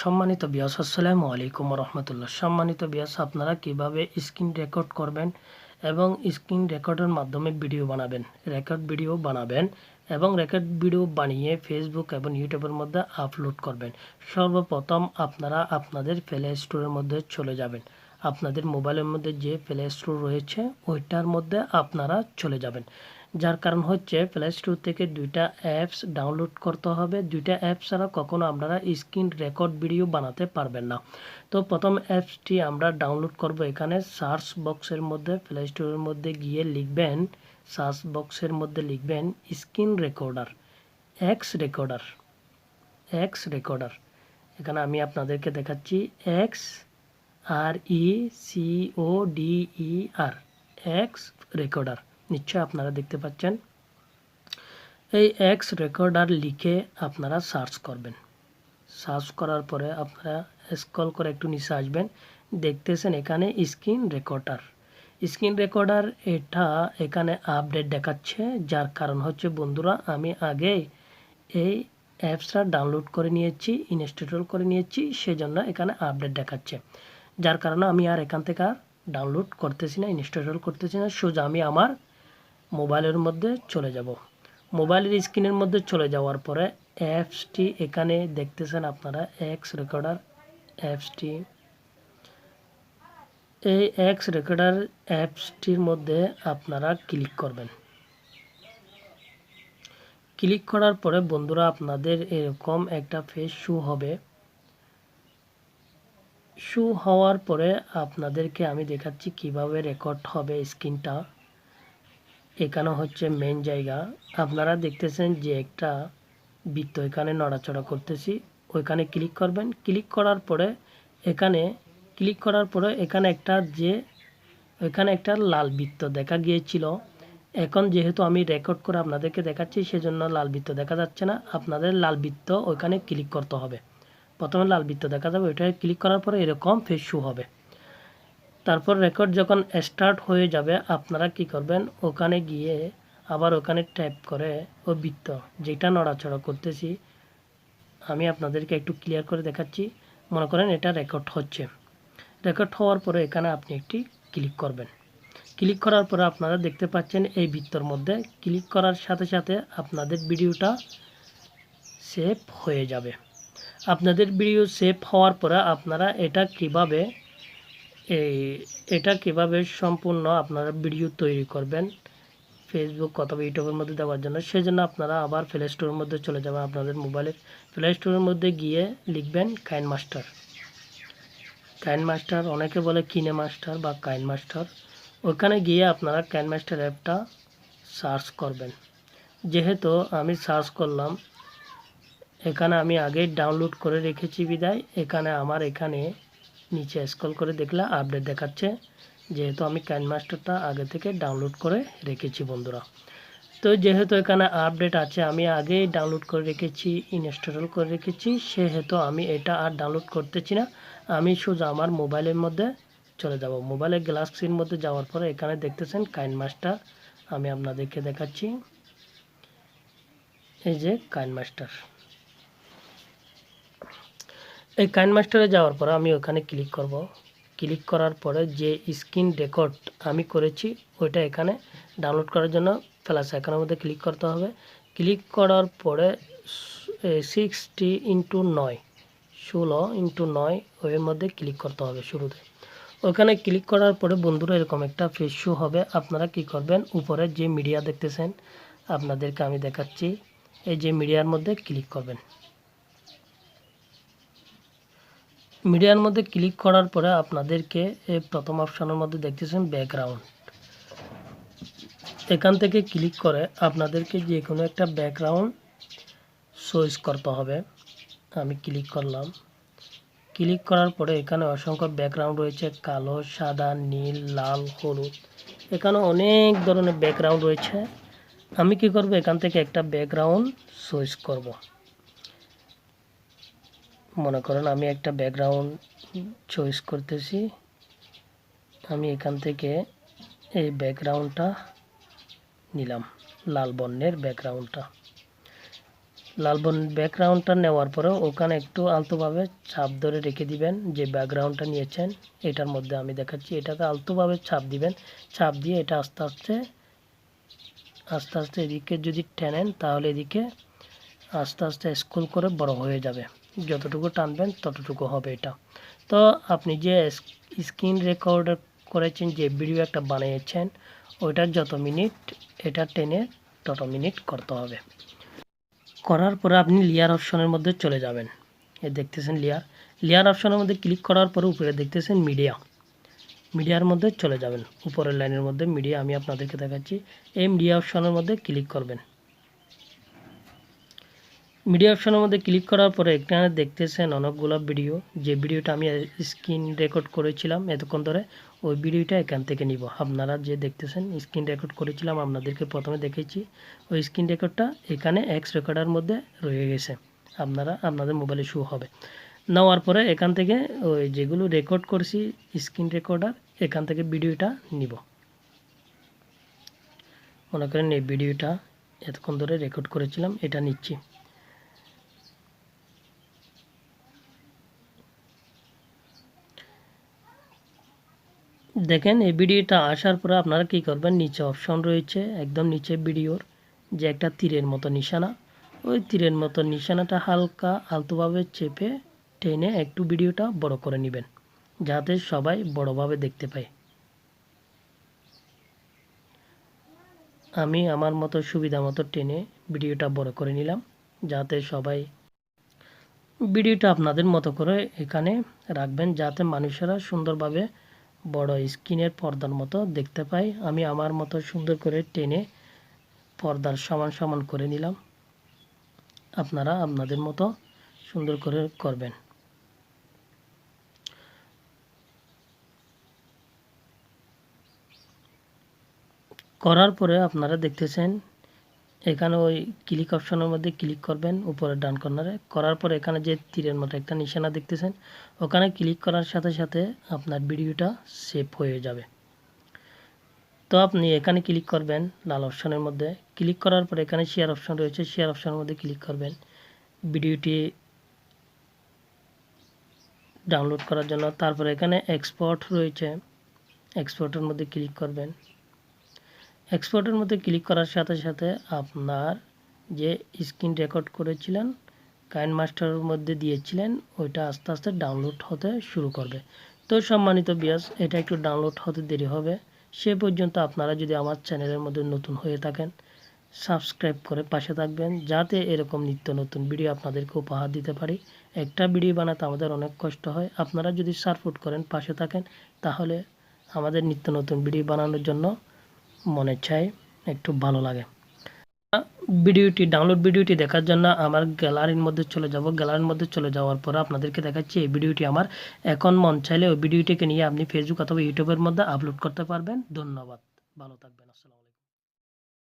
সম্মানিত বিয়াস আসসালামু আলাইকুম রহমতুল্লাহ সম্মানিত বিয়াস আপনারা কীভাবে স্ক্রিন রেকর্ড করবেন এবং স্ক্রিন রেকর্ডের মাধ্যমে ভিডিও বানাবেন? রেকর্ড ভিডিও বানাবেন এবং রেকর্ড ভিডিও বানিয়ে ফেসবুক এবং ইউটিউবের মধ্যে আপলোড করবেন। সর্বপ্রথম আপনারা আপনাদের প্লে স্টোরের মধ্যে চলে যাবেন। আপনাদের মোবাইলের মধ্যে যে প্লে স্টোর রয়েছে, ওইটার মধ্যে আপনারা চলে যাবেন। যার কারণ হচ্ছে প্লে স্টোর থেকে দুইটা অ্যাপস ডাউনলোড করতে হবে। দুইটা অ্যাপস ছাড়া কখনো আপনারা স্ক্রিন রেকর্ড ভিডিও বানাতে পারবেন না। তো প্রথম অ্যাপসটি আমরা ডাউনলোড করব এখানে। সার্চ বক্সের মধ্যে প্লে স্টোরের মধ্যে গিয়ে লিখবেন সার্চ বক্সের মধ্যে লিখবেন screen recorder X recorder X recorder এখানে আমি আপনাদেরকে দেখাচ্ছি X R E C O D E R X recorder নিশ্চয় আপনারা দেখতে পাচ্ছেন। এই এক্স রেকর্ডার লিখে আপনারা সার্চ করবেন। সার্চ করার পরে আপনারা স্ক্রল করে একটু নিচে আসবেন। দেখতেছেন এখানে স্ক্রিন রেকর্ডার স্ক্রিন রেকর্ডার এটা এখানে আপডেট দেখাচ্ছে, যার কারণ হচ্ছে বন্ধুরা আমি আগে এই অ্যাপসটা ডাউনলোড করে নিয়েছি ইনস্টল করে নিয়েছি, সেজন্য এখানে আপডেট দেখাচ্ছে। যার কারণে আমি আর এখান থেকে আর ডাউনলোড করতেছি না ইনস্টল করতেছি না। সোজা আমি আমার মোবাইলের মধ্যে চলে যাব। মোবাইলের স্ক্রিনের মধ্যে চলে যাওয়ার পরে অ্যাপসটি এখানে দেখতেছেন আপনারা এক্স রেকর্ডার অ্যাপসটি এই এক্স রেকর্ডার অ্যাপসটির মধ্যে আপনারা ক্লিক করবেন। ক্লিক করার পরে বন্ধুরা আপনাদের এরকম একটা ফেস শু হবে। শু হওয়ার পরে আপনাদেরকে আমি দেখাচ্ছি কীভাবে রেকর্ড হবে স্ক্রিনটা এখানে হচ্ছে মেন জায়গা। আপনারা দেখতেছেন যে একটা বৃত্ত, এখানে নড়াচড়া করতেছি। ওইখানে ক্লিক করবেন। ক্লিক করার পরে এখানে ক্লিক করার পরে এখানে একটা যে ওইখানে একটা লাল বৃত্ত দেখা গিয়েছিল। এখন যেহেতু আমি রেকর্ড করে আপনাদেরকে দেখাচ্ছি, সেজন্য লাল বৃত্ত দেখা যাচ্ছে না। আপনাদের লাল বৃত্ত ওইখানে ক্লিক করতে হবে। প্রথমে লাল বৃত্ত দেখা যাবে ওইটাকে ক্লিক করার পরে এরকম ফেস শু হবে। তারপর রেকর্ড যখন স্টার্ট হয়ে যাবে, আপনারা কি করবেন? ওখানে গিয়ে আবার ওখানে ট্যাপ করে, ও বৃত্ত যেটা নড়াচড়া করতেছি, আমি আপনাদেরকে একটু ক্লিয়ার করে দেখাচ্ছি। মনে করেন এটা রেকর্ড হচ্ছে। রেকর্ড হওয়ার পরে এখানে আপনি একটি ক্লিক করবেন। ক্লিক করার পরে আপনারা দেখতে পাচ্ছেন এই বৃত্তর মধ্যে ক্লিক করার সাথে সাথে আপনাদের ভিডিওটা সেভ হয়ে যাবে। আপনাদের ভিডিও সেভ হওয়ার পরে আপনারা এটা কীভাবে এই, এটা কীভাবে সম্পূর্ণ আপনারা ভিডিও তৈরি করবেন ফেসবুক অথবা ইউটিউবের মধ্যে দেওয়ার জন্য, সেজন্য আপনারা আবার প্লে স্টোরের মধ্যে চলে যাবেন আপনাদের মোবাইলের প্লে স্টোরের মধ্যে গিয়ে লিখবেন কাইন মাস্টার কাইন মাস্টার অনেকে বলে কিনে মাস্টার বা কাইন মাস্টার ওখানে গিয়ে আপনারা কাইন মাস্টার অ্যাপটা সার্চ করবেন। যেহেতু আমি সার্চ করলাম, এখানে আমি আগেই ডাউনলোড করে রেখেছি বিদায়। এখানে আমার এখানে নিচে স্ক্রল করে দেখলে আপডেট দেখাচ্ছে। যেহেতু আমি কাইন মাস্টারটা আগে থেকে ডাউনলোড করে রেখেছি বন্ধুরা। তো যেহেতু এখানে আপডেট আছে, আমি আগেই ডাউনলোড করে রেখেছি ইনস্টল করে রেখেছি, সেহেতু আমি এটা আর ডাউনলোড করতেছি না। আমি সোজা আমার মোবাইলের মধ্যে চলে যাব। মোবাইলের গ্লাস স্ক্রিন মধ্যে যাওয়ার পরে এখানে দেখতেছেন কাইন মাস্টার আমি আপনাদেরকে দেখাচ্ছি। এই যে কাইন মাস্টার এই কাইন মাস্টারে যাওয়ার পরে আমি ওখানে ক্লিক করব। ক্লিক করার পরে যে স্ক্রিন রেকর্ড আমি করেছি, ওইটা এখানে ডাউনলোড করার জন্য প্লাস আইকনের মধ্যে ক্লিক করতে হবে। ক্লিক করার পরে সিক্সটি ইন্টু নয়, ষোলো ইন্টু নয়, ওইয়ের মধ্যে ক্লিক করতে হবে শুরুতে। ওখানে ক্লিক করার পরে বন্ধুরা এরকম একটা ফেস হবে। আপনারা কি করবেন? উপরে যে মিডিয়া দেখতেছেন, আপনাদেরকে আমি দেখাচ্ছি। এই যে মিডিয়ার মধ্যে ক্লিক করবেন। মিডিয়ার মধ্যে ক্লিক করার পরে আপনাদেরকে এই প্রথম অপশানের মধ্যে দেখতেছেন ব্যাকগ্রাউন্ড এখান থেকে ক্লিক করে আপনাদেরকে যে কোনো একটা ব্যাকগ্রাউন্ড চয়েস করতে হবে। আমি ক্লিক করলাম। ক্লিক করার পরে এখানে অসংখ্য ব্যাকগ্রাউন্ড রয়েছে, কালো, সাদা, নীল, লাল, হলুদ। এখানে অনেক ধরনের ব্যাকগ্রাউন্ড রয়েছে। আমি কি করব? এখান থেকে একটা ব্যাকগ্রাউন্ড চয়েস করব। মনে করেন আমি একটা ব্যাকগ্রাউন্ড চয়েস করতেছি, আমি এখান থেকে এই ব্যাকগ্রাউন্ডটা নিলাম, লাল বর্ণের ব্যাকগ্রাউন্ডটা লাল বন ব্যাকগ্রাউন্ডটা নেওয়ার পরে ওখানে একটু আলতোভাবে ছাপ ধরে রেখে দিবেন, যে ব্যাকগ্রাউন্ডটা নিয়েছেন, এটার মধ্যে আমি দেখাচ্ছি, এটাকে আলতোভাবে ছাপ দিবেন, ছাপ দিয়ে এটা আস্তে আস্তে আস্তে আস্তে এদিকে যদি টেনেন, তাহলে এদিকে আস্তে আস্তে স্কুল করে বড় হয়ে যাবে। যতটুকু টানবেন ততটুকু হবে এটা। তো আপনি যে স্ক্রিন রেকর্ড করেছেন, যে ভিডিও একটা বানিয়েছেন, ওইটার যত মিনিট এটা টেনে তত মিনিট করতে হবে। করার পরে আপনি লেয়ার অপশনের মধ্যে চলে যাবেন। এ দেখতেছেন লেয়ার লেয়ার অপশনের মধ্যে ক্লিক করার পরে উপরে দেখতেছেন মিডিয়া মিডিয়ার মধ্যে চলে যাবেন। উপরের লাইনের মধ্যে মিডিয়া আমি আপনাদেরকে দেখাচ্ছি। এই মিডিয়া অপশনের মধ্যে ক্লিক করবেন। মিডিয়া অপশনের মধ্যে ক্লিক করার পরে এখানে দেখতেছেন অনেকগুলো ভিডিও। যে ভিডিওটা আমি স্ক্রিন রেকর্ড করেছিলাম এতক্ষণ ধরে, ওই ভিডিওটা এখান থেকে নিব। আপনারা যে দেখতেছেন, স্ক্রিন রেকর্ড করেছিলাম, আপনাদেরকে প্রথমে দেখেছি। ওই স্ক্রিন রেকর্ডটা এখানে এক্স রেকর্ডার মধ্যে রয়ে গেছে। আপনারা, আপনাদের মোবাইলে শু হবে। নেওয়ার পরে এখান থেকে ওই যেগুলো রেকর্ড করছি, স্ক্রিন রেকর্ডার এখান থেকে ভিডিওটা নিব। মনে করেন এই ভিডিওটা এতক্ষণ ধরে রেকর্ড করেছিলাম, এটা নিচ্ছি। দেখেন, এই ভিডিওটা আসার পরে আপনারা কি করবেন? নিচে অপশন রয়েছে, একদম নিচে ভিডিওর, যে একটা তীরের মতো নিশানা। ওই তীরের মতো নিশানাটা হালকা আলতোভাবে চেপে টেনে একটু ভিডিওটা বড় করে নেবেন, যাতে সবাই বড়ভাবে দেখতে পায়। আমি আমার মতো সুবিধা মতো টেনে ভিডিওটা বড় করে নিলাম, যাতে সবাই ভিডিওটা আপনাদের মতো করে এখানে রাখবেন, যাতে মানুষেরা সুন্দরভাবে বড় স্ক্রিনের পর্দার মতো দেখতে পাই। আমি আমার মতো সুন্দর করে টেনে পর্দার সমান সমান করে নিলাম। আপনারা আপনাদের মতো সুন্দর করে করবেন। করার পরে আপনারা দেখতেছেন এখানে ওই ক্লিক অপশনের মধ্যে ক্লিক করবেন উপরে ডান কর্নারে করার পর এখানে যে তীরের মতো একটা নিশানা দেখতেছেন, ওখানে ক্লিক করার সাথে সাথে আপনার ভিডিওটা সেভ হয়ে যাবে। তো আপনি এখানে ক্লিক করবেন লাল অপশনের মধ্যে। ক্লিক করার পর এখানে শেয়ার অপশন রয়েছে শেয়ার অপশনের মধ্যে ক্লিক করবেন ভিডিওটি ডাউনলোড করার জন্য। তারপর এখানে এক্সপোর্ট রয়েছে এক্সপোর্টের মধ্যে ক্লিক করবেন। এক্সপোর্টের মধ্যে ক্লিক করার সাথে সাথে আপনার যে স্ক্রিন রেকর্ড করেছিলেন কাইন মাস্টারের মধ্যে দিয়েছিলেন, ওইটা আস্তে আস্তে ডাউনলোড হতে শুরু করবে। তো সম্মানিত বিয়াস এটা একটু ডাউনলোড হতে দেরি হবে। সে পর্যন্ত আপনারা যদি আমার চ্যানেলের মধ্যে নতুন হয়ে থাকেন সাবস্ক্রাইব করে পাশে থাকবেন, যাতে এরকম নিত্য নতুন ভিডিও আপনাদেরকে উপহার দিতে পারি। একটা ভিডিও বানাতে আমাদের অনেক কষ্ট হয়। আপনারা যদি সাপোর্ট করেন, পাশে থাকেন, তাহলে আমাদের নিত্য নতুন ভিডিও বানানোর জন্য মনে চাই, একটু ভালো লাগে। ভিডিওটি ডাউনলোড ভিডিওটি দেখার জন্য আমার গ্যালারির মধ্যে চলে যাব। গ্যালারির মধ্যে চলে যাওয়ার পর আপনাদেরকে দেখাচ্ছি এই ভিডিওটি আমার। এখন মন চাইলে ওই ভিডিওটিকে নিয়ে আপনি ফেসবুক অথবা ইউটিউবের মধ্যে আপলোড করতে পারবেন। ধন্যবাদ। ভালো থাকবেন।